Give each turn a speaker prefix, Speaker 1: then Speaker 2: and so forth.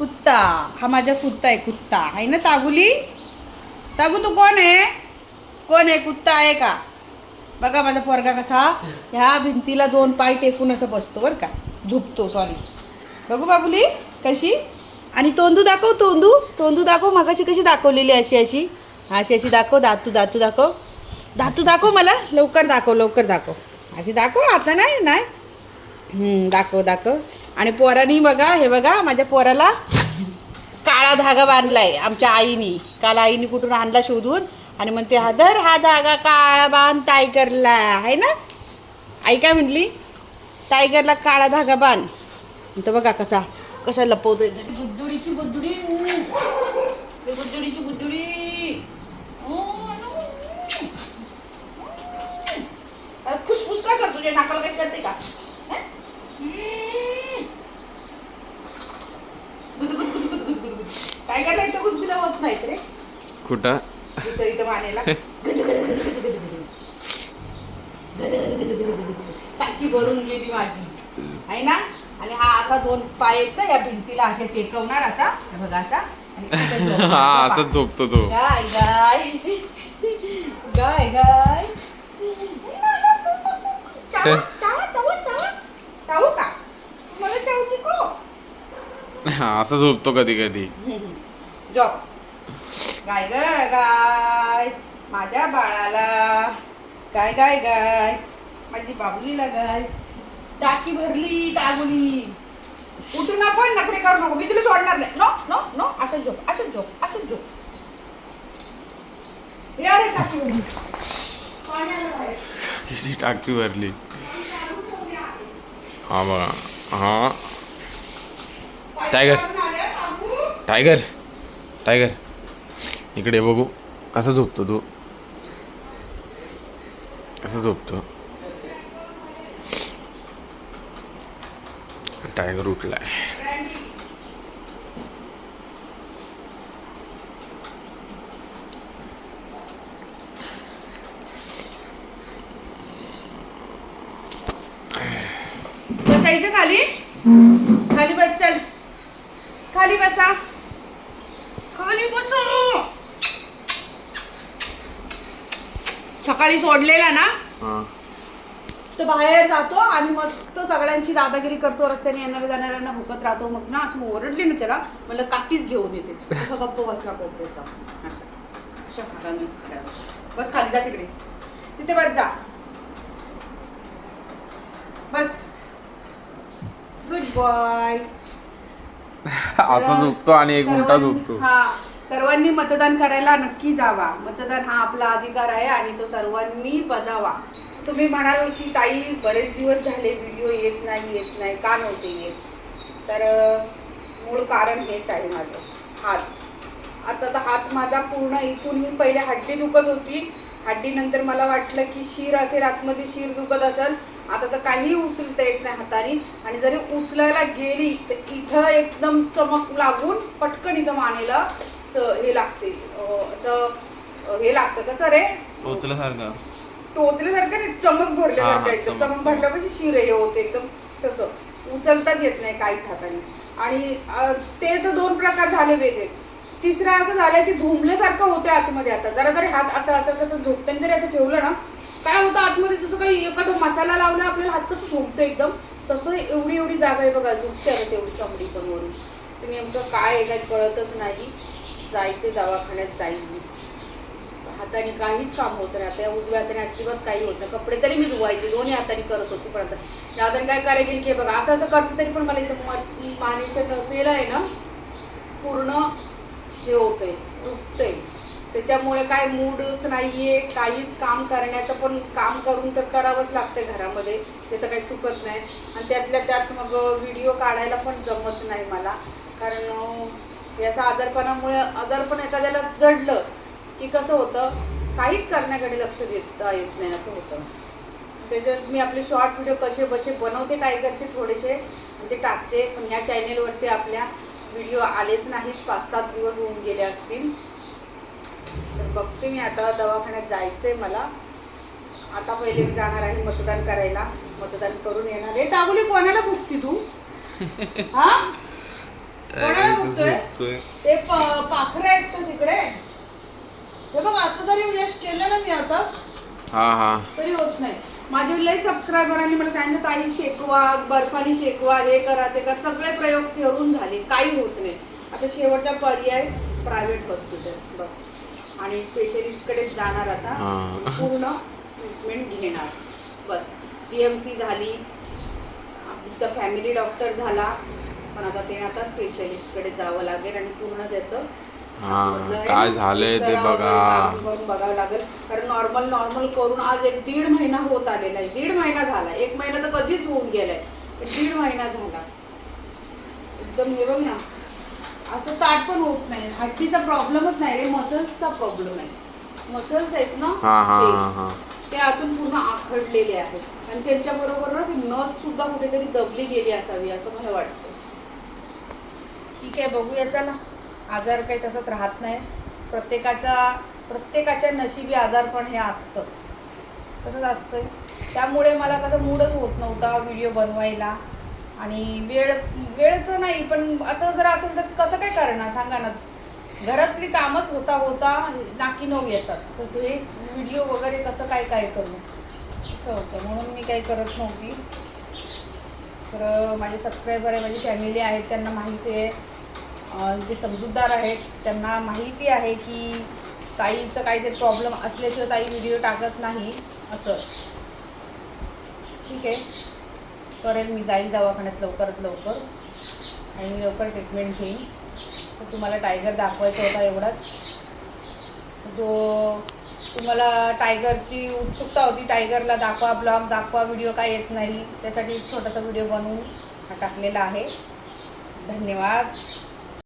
Speaker 1: कुत्ता. हा माझा कुत्ता आहे कुत्ता. आहे ना तागुली? तागू तू कोण आहे? कोण आहे? कुत्ता आहे का? बघा माझा पोरगा कसा ह्या भिंतीला दोन पाय टेकून असं बसतो बरं का. झोपतो सॉरी बघू बाबुली कशी? आणि तोंडू दाखव तोंडू तोंडू दाखव मगाशी कशी दाखवलेली अशी अशी? अशी अशी दाखव दातू दातू दाखव. दातू दाखव मला लवकर दाखव लवकर दाखव. अशी दाखव आता नाही नाही. दाखव दाखव. आणि पोरानी बघा हे बघा माझ्या पोराला काळा धागा बांधलाय आमच्या आईनी. काल आईनी कुठून आणला शोधून? आणि म्हणते हा दर हा धागा काळा बांध टायगरला. आहे ना? आई काय म्हटली टायगरला काळा धागा बांध. तर बघा कसा कसा लपवतोय. बुजुडीची फुसफुस का करतो नाकाला काही करते का? गुद काय करायला इथं गुदगुला होत नाहीत रे?
Speaker 2: कुठं?
Speaker 1: इथं इथं मानेला. टाकी भरून गेली माझी. आहे ना? आणि हा असा दोन पाय आहेत ना या भिंतीला असे टेकवणार असा. बघा असा. असा.
Speaker 2: हा असंच झोपतो तो.
Speaker 1: गाय गाय. गाय गाय.
Speaker 2: हा असं झोपतो कधी कधी.
Speaker 1: जॉब गाय ग गाय. माझ्या बाळाला. गाय गाय गाय. माझी बाबुलीला गाय. टाकी भरली टागुली. उठून आपण नखरे करू नको. मी तुला सोडणार नाही. No no no. असं झोप असं झोप असं झोप. हे भरली. पाणी
Speaker 2: टाकी भरली. हा बघा. हा. टायगर. टायगर टायगर इकडे बघू. कसा झोपतो तू? कसा झोपतो? टायगर उठलाय.
Speaker 1: खाली? खाली बस चल. खाली बसा. खाली बसो. सकाळी सोडलेला ना?
Speaker 2: हा.
Speaker 1: तो बाहेर जातो आणि मस्त सगळ्यांची दादागिरी करतो रस्त्याने येणाऱ्या जाणाऱ्यांना भुकत राहतो. मग ना असं ओरडली ना त्याला मला काठीच घेऊन येते. असं गप्प बसला कोपऱ्याचा असं. अशा भागाने बस खाली जा तिकडे. तिथे बस जा. बस. गुड बॉय
Speaker 2: असा झोपतो आणि एक उलटा
Speaker 1: सर्वांनी-
Speaker 2: झोपतो
Speaker 1: हा सर्वांनी मतदान करायला नक्की जावा. मतदान हा आपला अधिकार आहे आणि तो सर्वांनी बजावा. तुम्ही म्हणाल की ताई बरेच दिवस झाले व्हिडिओ येत नाही येत नाही. का नव्हते येत? तर मूळ कारण हेच आहे माझं. हात. आता तर हात माझा पूर्ण इथून ही पहिले हड्डी दुखत होती. हड्डी नंतर मला वाटलं की शिर असेल आतमध्ये शिर दुखत असेल आता तर काही उचलता येत नाही हाताने. आणि जरी उचलायला गेली तर इथं एकदम चमक लागून पटकन इथं मानेला हे लागते असं हे लागतं. कसं रे?
Speaker 2: टोचल्यासारखं.
Speaker 1: टोचल्यासारखं नाही चमक भरल्यासारखं एकदम.
Speaker 2: चमक,
Speaker 1: भरल्या कशी शिर हे होते एकदम. तसं. उचलताच येत नाही काहीच हाताने. आणि ते तर दोन प्रकार झाले वेगळे. तिसरा असं झालं की झोंबल्यासारखं होतं आतमध्ये आता. जरा जरी हात असं असं कसं झोपताना जरी असं ठेवलं ना काय होतं आतमध्ये? जसं काही एखादा मसाला लावला आपल्याला हात कसं झोपतं एकदम? तसं एवढी एवढी जागा आहे बघा दुखते आता तेवढी चमडी समोरून ते नेमकं काय आहे काय कळतच नाही. जायचे दवाखान्यात जाईल मी. हाताने काहीच काम होत नाही. आता या उजव्या हाताने अजिबात काही होत नाही. कपडे तरी मी धुवायचे दोन्ही हाताने करत होती पण आता. या हाताने काय करायला गेली की हे बघा असं असं करते तरी पण मला इथं मानेच्या नसेला आहे ना पूर्ण हे होतंय दुखतंय. त्याच्यामुळे काय मूडच नाहीये काहीच काम करण्याचं पण काम करून तर करावंच लागतंय घरामध्ये ते तर काही चुकत नाही. आणि त्यातल्या त्यात मग व्हिडिओ काढायला पण जमत नाही मला. कारण याचा आजारपणामुळे आजारपण एखाद्याला जडलं की कसं होतं काहीच करण्याकडे लक्ष देता येत नाही असं होतं. त्याच्यात मी आपले शॉर्ट व्हिडिओ कसे बसे बनवते टायगरचे थोडेसे आणि ते टाकते. पण या चॅनेलवरती आपल्या व्हिडिओ आलेच नाहीत पाच सात दिवस होऊन गेले असतील. तर बघते मी आता दवाखान्यात जायचं आहे मला. आता पहिले मी जाणार आहे मतदान करायला. मतदान करून येणार. आहे ताबुली कोणाला भुकती तू? हा? कोणाला? ते पाखरं आहेत तर तिकडे? हे बघ असं जरी यश केलं ना मी आता.
Speaker 2: हा हा.
Speaker 1: तरी होत नाही. माझे लई सबस्क्रायबरांनी मला सांगितलं ताई शेकवा बर्फानी शेकवा हे करा ते करा. सगळे प्रयोग करून झाले काही होत नाही. आता शेवटचा पर्याय प्रायव्हेट हॉस्पिटल बस. आणि स्पेशलिस्टकडेच जाणार आता. पूर्ण ट्रीटमेंट घेणार. बस. पी एम सी झाली. आमचा फॅमिली डॉक्टर झाला. पण आता ते आता स्पेशलिस्टकडे जावं लागेल आणि पूर्ण त्याचं
Speaker 2: हा काय झालंय ते बघा.
Speaker 1: बघावं लागेल. कारण नॉर्मल नॉर्मल करून आज एक दीड महिना होत आलेला आहे. दीड महिना झाला. एक महिना तर कधीच होऊन गेलाय. दीड महिना झाला. एकदम हे बघ ना. असं ताट पण होत नाही. हड्डीचा प्रॉब्लेमच नाही रे. मसल्सचा प्रॉब्लेम आहे. मसल्स आहेत ना
Speaker 2: हा हा
Speaker 1: ते.
Speaker 2: हा हा.
Speaker 1: आतून पूर्ण आखडलेले आहेत. आणि त्यांच्याबरोबर ना ती नस सुद्धा कुठेतरी दबली गेली असावी असं मला वाटतं. ठीक आहे बघूया. चला. आजार काही तसंच राहत नाही. प्रत्येकाचा प्रत्येकाच्या नशिबी आजारपण हे असतंच. तसंच असतंय. त्यामुळे मला कसं मूडच होत नव्हता व्हिडिओ बनवायला. आणि वेळ वेळचं नाही पण असं जर असेल तर कसं काय करणार? सांगा ना. घरातली कामच होता होता नाकी नऊ येतात. तर ते व्हिडिओ वगैरे कसं काय काय करू? असं होतं. म्हणून मी काही करत नव्हती. तर माझे सबस्क्रायबर आहे माझी फॅमिली आहेत त्यांना माहिती आहे. जे समजूतदार आहेत त्यांना माहिती आहे की ताईचं काहीतरी प्रॉब्लेम असल्याशिवाय ताई व्हिडिओ टाकत नाही असं. ठीक आहे. करेल मी जाईल दवाखान्यात लवकरात लवकर. आणि मी लवकर ट्रीटमेंट घेईन. तर तुम्हाला टायगर दाखवायचा होता एवढाच. तो तुम्हाला टायगरची उत्सुकता होती टायगरला दाखवा ब्लॉग दाखवा व्हिडिओ काय येत नाही. त्यासाठी एक छोटासा व्हिडिओ बनवून हा टाकलेला आहे. धन्यवाद.